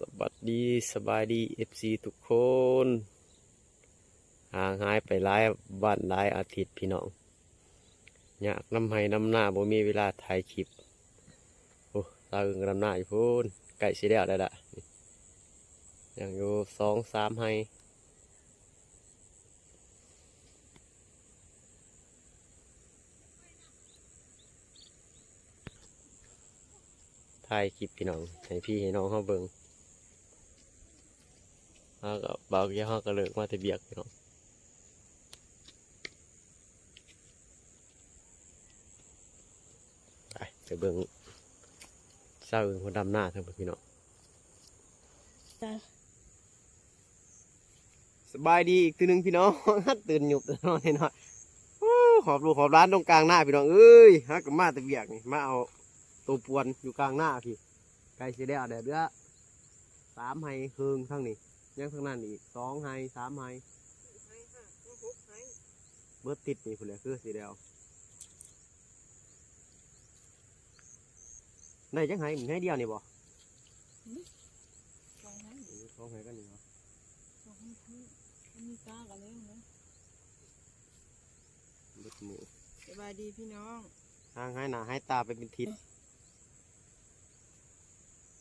สวัสดีสบายดีเอฟซีทุกคนห่างหายไปหลายวันหลายอาทิตย์พี่น้องอยากน้ำให้น้ำหน้าบ่มีเวลาถ่ายคลิปโอ้ตาอึงน้ำหน้าอยู่พูนไก่สีแล้วได้ละอย่างอยู่สองสามให้ถ่ายคลิปพี่น้องให้พี่ให้น้องเขาเบิ่ง เขาก็บอกอย่าเขาก็เลิกมาแต่เบียกพี่น้องไปไปเบิ่งเศร้าอื่นคนดำหน้าทั้งหมดพี่น้องจ้ะสบายดีอีกทีหนึ่งพี่น้องตื่นหยุบนอนหน่อยฮู้ขอบลูกขอบร้านตรงกลางหน้าพี่น้องเอ้ยฮักกับมาแต่เบียกนี่มาเอาตัวปวนอยู่กลางหน้าพี่ไก่สีแดงแดดเดือสามไฮเคืองทั้งนี้ ยังทั้งนั้นอีกสองไฮสามไฮเบิดติดนี่พุ่นเลยคือสีแดงในจังไห้มีให้เดียวนี่บ่สองนั้นสองไฮกันนี่บ่สองนั้นมีกากันแล้วนะเบิดหมูสบายดีพี่น้องห่างให้หน้าให้ตาไปเป็นทิศ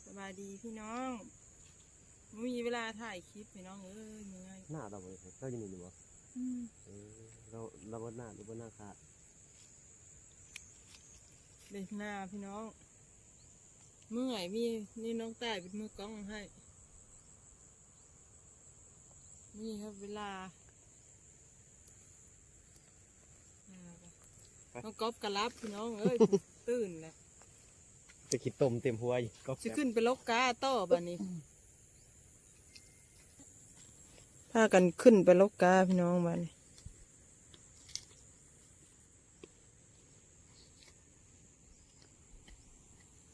สบายดีพี่น้องบ่ มีเวลาถ่ายคลิปพี่น้องเอ้ยมีไงหน้าเราบ่เจ้าอยู่นี่นี่บ่อืมเออเราเราบนหน้าหรือบนหน้าขาดเด็กหน้าพี่น้อง เมื่อยมีนี่น้องแต่เป็นมือกล้องให้ นี่ครับเวลาอ่าน้องก๊อฟกระลับพี่น้องเอ้ย ตื่นแล้วจะคิดต้มเต็มหัวอยู่ก็จะขึ้นไปลกกาต่อบันนี้ พากันขึ้นไปลกกาพี่น้องบันนี้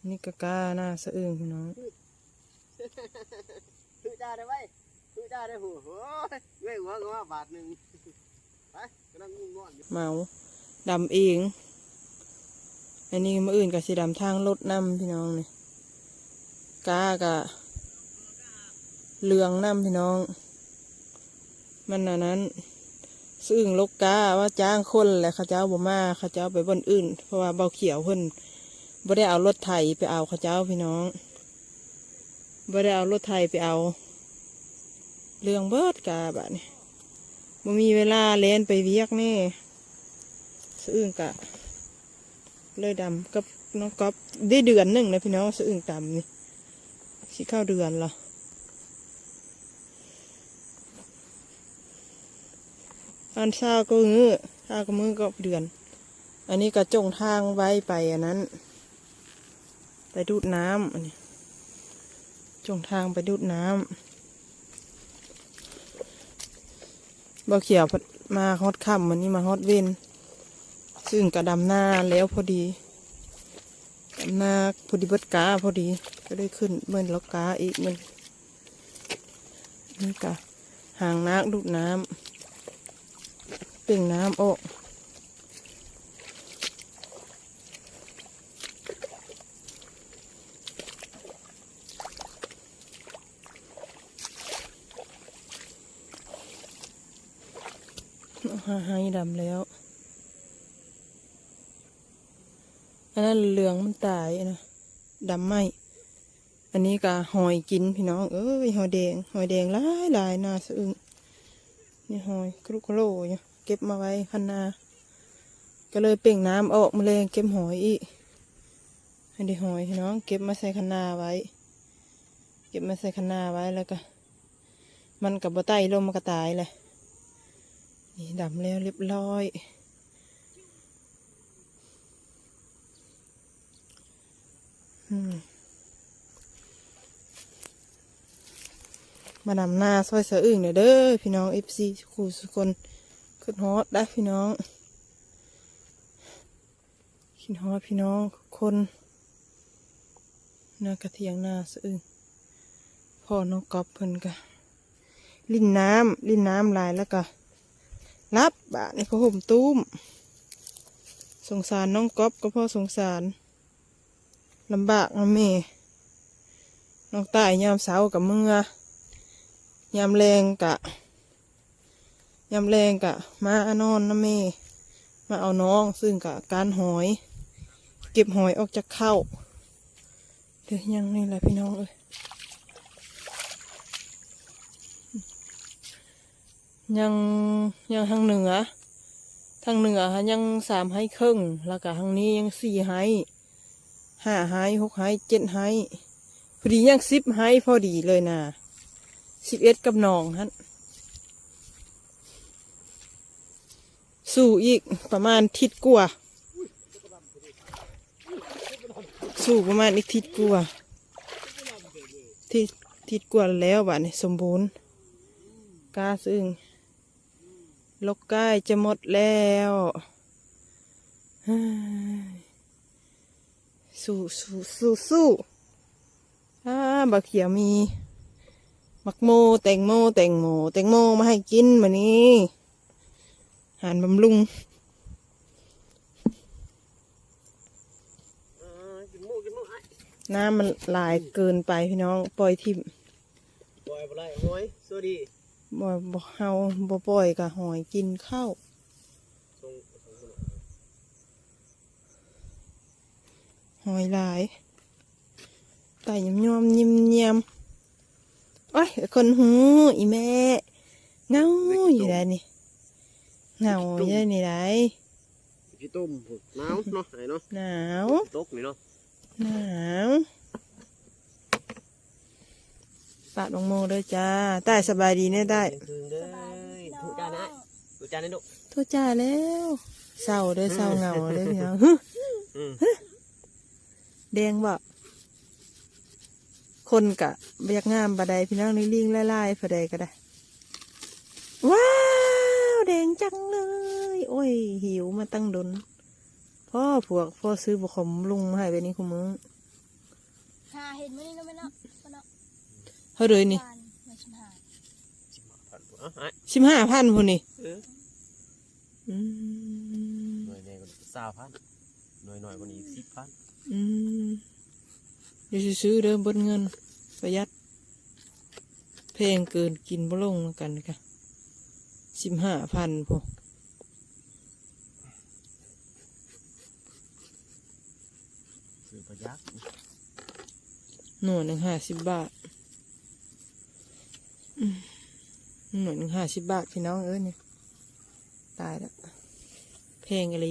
นี่กกาหน้าสะอึ้งพี่น้องคือจ้าได้ไว้คือจ้าได้หัวโอ้ยเว้ยหัวก็ว่าบาทหนึ่งไปกำลังงุ่งงอนอยู่เมาดำเอง อันนี้มืออื่นกับสีดำทางรถน้ำพี่น้องนี่กากะเหลืองน้ำพี่น้อง มันอันนั้น ซึ่งลกกาว่าจ้างคนแหละเขาเจ้าบ่มาเขาเจ้าไปบนอื่น เพราะว่าเบาเขียวเพิ่นบ่ได้เอารถไถไปเอาเขาเจ้าพี่น้องบ่ได้เอารถไถไปเอา เรื่องเบิดกาบะนี่บ่มีเวลาเล่นไปเวียกแนี่สะอึ้งกะเลยดำกับน้องก๊อฟได้เดือนหนึ่งนะพี่น้องสะอึ้งดำนี่สิเข้าเดือนละอั อันเช้าก็งื้อเช้าก็มือก็เดือน อันนี้ก็จงทางไว้ไปอันนั้น ไปดูดน้ำอันนี้ จงทางไปดูดน้ำบ่เขียวมาฮอดค่ำวันนี้มาฮอดเว้นซึ่งกระดำหน้าแล้วพอดีดำหน้าพอดีเบิดกาพอดี ก็ได้ขึ้นเบิ่นแล้วกาอีกมันนี่กะห่างนักดูดน้ำ ป่งน้ำออกหาให้ดำแล้ว อันนั้นเหลืองมันตายนะดำไหมอันนี้ก็หอยกินพี่น้อง เอ้ยหอยแดง หอยแดงหลายหลายน่าสะอึงนี่หอยกรุกโลอยู่ เก็บมาไว้คันนา ก็เลยเป่งน้ำออกมาเลยเก็บหอยอีกให้ได้หอยพี่น้อง เก็บมาใส่คันนาไว้ เก็บมาใส่คันนาไว้แล้วก็ มันกับบ่ไต้ลมมันก็ตายเลยนี่ดำแล้วเรียบร้อยอืมมาดำหน้าซอยเสืออึ่งเนี่ยเด้อพี่น้องเอฟซีคู่สุกคน ขึ้นฮอตได้พี่น้องขึ้นฮอตพี่น้องคนหน้ากระเทียงหน้าเสืออึ่งพ่อน้องก๊อฟเพิ่นกะลิ้นน้ำลิ้นน้ำลายแล้วก็รับบาทในพระห่มตุ้ม สงสารน้องก๊อฟก็พราะสงสารลำบากนะแม่น้องตายยามเช้ากับเมื่อยามแรงกะ ยามแรงกะมานอนนะแม่มาเอาน้องซึ่งกะการหอย เก็บหอยออกจากเข้าเดี๋ยวยังนี่แหละพี่น้องเอ้ยยังยังทางเหนือทางเหนือฮะยังสามให้ครึ่งแล้วก็ทางนี้ยังสี่ให้ห้าให้หกให้เจ็ดให้พอดียังสิบให้พอดีเลยนะสิบเอ็ดกับน้องฮะ สู่อีกประมาณทิศกว่าสู่ประมาณอีกทิศกว่าทิศทิศกว่าแล้วบ้านี้สมบูรณ์กาซึ่งลกใกล้จะหมดแล้วฮ้ยสู้สู้สู้สู้อ่าบักเขียวมี มักโมแตงโมแตงโมแตงโมมาให้กินมานี้ หารบำรุงกินหมูกินหมูไอ้น้ำมันหลายเกินไปพี่น้อง ปล่อยทิมบอยบไรหอยสวัสดีบ่บ่เฮาบ่ปล่อยกะหอยกินข้าวส่งส่งขนมหอยหลายไต่ยำยอมยิ้มเยี่ยมโอ้ยคนหูอีแม่เงาอยู่ได้นี่ เงาอยู่ได้นี่ได้พี่ต้มหนาวเนาะไอ้เนาะหนาวตกนี่เนาะหนาวปาดบงโมเด้อจ้าใต้สบายดีแน่ได้ถึงเด้อถูกจานนะถูกจานนี่ลูกโทษจ้าแล้วเศร้าเด้อเศร้าเหงาเด้อพี่น้องอืมแดงบ่คนกะบอยากงามบาใดพี่น้องนี่ลิงไล่ๆบาใดก็ได้ว้าวแดงจังเลย โอ้ย หิวมาตั้งดน พ่อพวกพ่อซื้อบุคมลุงมาให้ไปนี่คุณมึงหาเห็นมั้ยนี่เนาะแม่เนาะปะเนาะเท่าเลยนี่วานมาชิมหาผ่านอะไอ้สิบห้าพันพุ่นนี่เอออืมหน่วยใหญ่กว่าสามพันหน่วยหน่อยกว่านี้สิบพันอืมเดี๋ยวสิซื้อเริ่มเบนเงิน ประหยัดแพงเกินกินบ่ลงแล้วกันค่ะสิบห้าพันพอซื้อประหยัด หน่วยหนึ่งห้าสิบบาทอืมหน่วยหนึ่งห้าสิบบาทพี่น้องเอ้ยเนี่ยตายแล้วแพงอะไร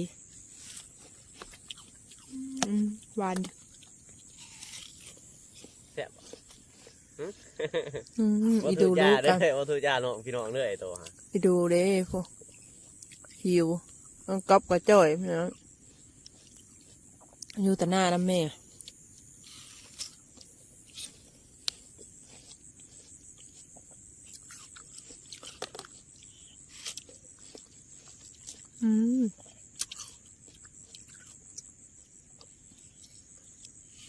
อืมหวานอยู่แซ่บอืมว่าอีถูดูกลูจากนกันเด้อว่าถูกจานเนาะพี่น้องเด้อไอ้ตัวฮะอีดูเด้พวกหิวต้องก๊อบกับจ้อยพี่น้องอยู่แต่หน้าน้ำแม่ อืม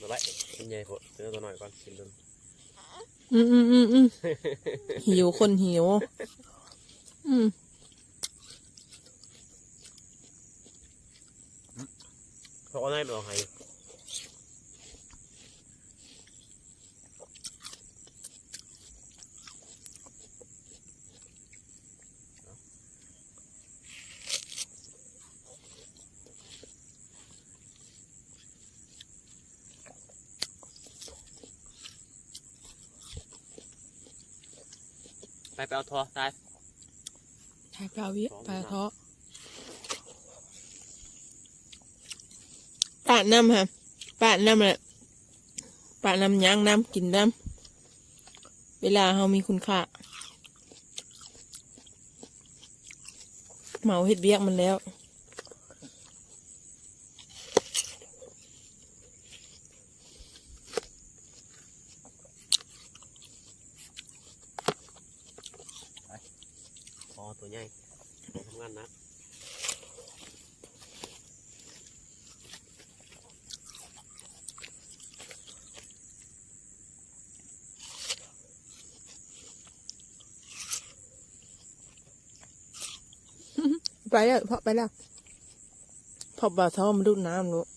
มาไว้กินใหญ่พดซื้อตัวหน่อยก่อนกินตัวอืมอืมอืมอืมหิวคนหิว อืมเพราะว่าให้เราให้ ไปไปเอาทอตายชาเกาวิปลาเทาะปาดน้ำค่ะปาดน้ำแหละปาดน้ำย่างน้ำกินน้ำเวลาเรามีคุณค่าเหมาเห็ดเบียกมันแล้ว คอตัว ใหญ่ทำงานหนักไปแล้วพอไปแล้วพอบ่าวท้อมาดูดน้ำลูก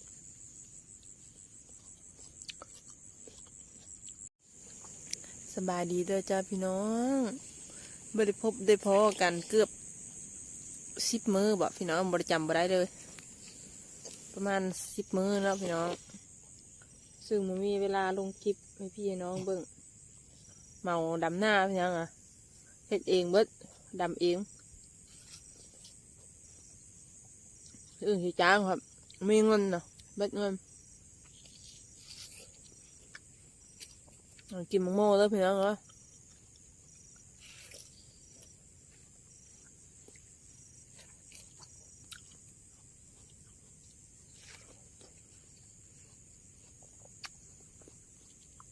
สบายดีเด้อจ้าพี่น้อง บ่ได้พบได้พอกันเกือบสิบมือบ่พี่น้องบ่ได้จำบ่ได้เลย ประมาณสิบมือแล้วพี่น้อง ซึ่งมันมีเวลาลงคลิปให้พี่น้องเบิ่งเมาดำหน้าพี่น้องอะเฮ็ดเองเบิดดำเองอื่นสิจ้างครับ มีเงินเนาะเบิดเงินกินมังโม่แล้วพี่น้องเหรอ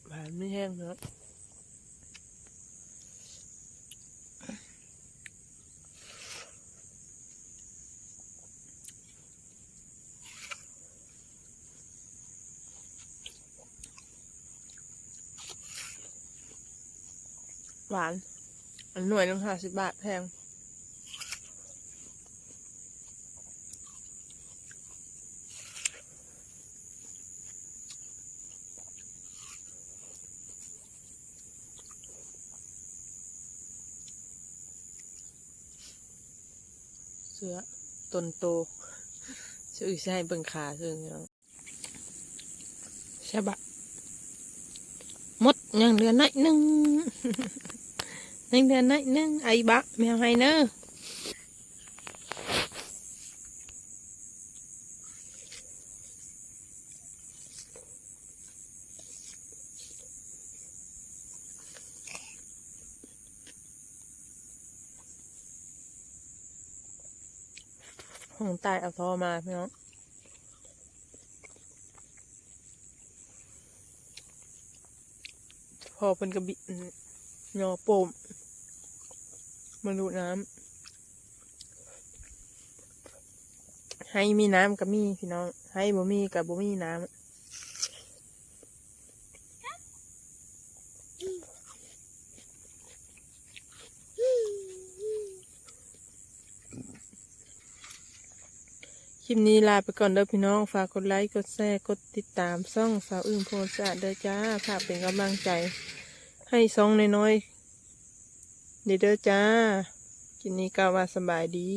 หวาน ไม่แห้งเนาะหวาน อันหน่วยหนึงห้าสิบบาทแพง สือตนโตชื่อใช่เบิ่งขาชื่อเนาะใช่บะมดยังเหลือน้อยหนึ่ง ยังเหลือน้อยหนึ่งไอ้บะแมวให้เนอะ ห้องใต้เอาทอมาพี่น้องพอเป็นกระบี่ยอโปมมาดูน้ำให้มีน้ำกับมีพี่น้อง ให้บ่มีกับบ่มีน้ำ ลิปนี้ลาไปก่อนเด้อพี่น้อง ฝากกดไลค์ กดแชร์ กดติดตามซ่องสาวอึ้งโพสะเด้อจ้าฝากเป็นกำลังใจ ให้ซ่องน้อยๆเด้อเด้อจ้ากินนี้ก็ว่าสบายดี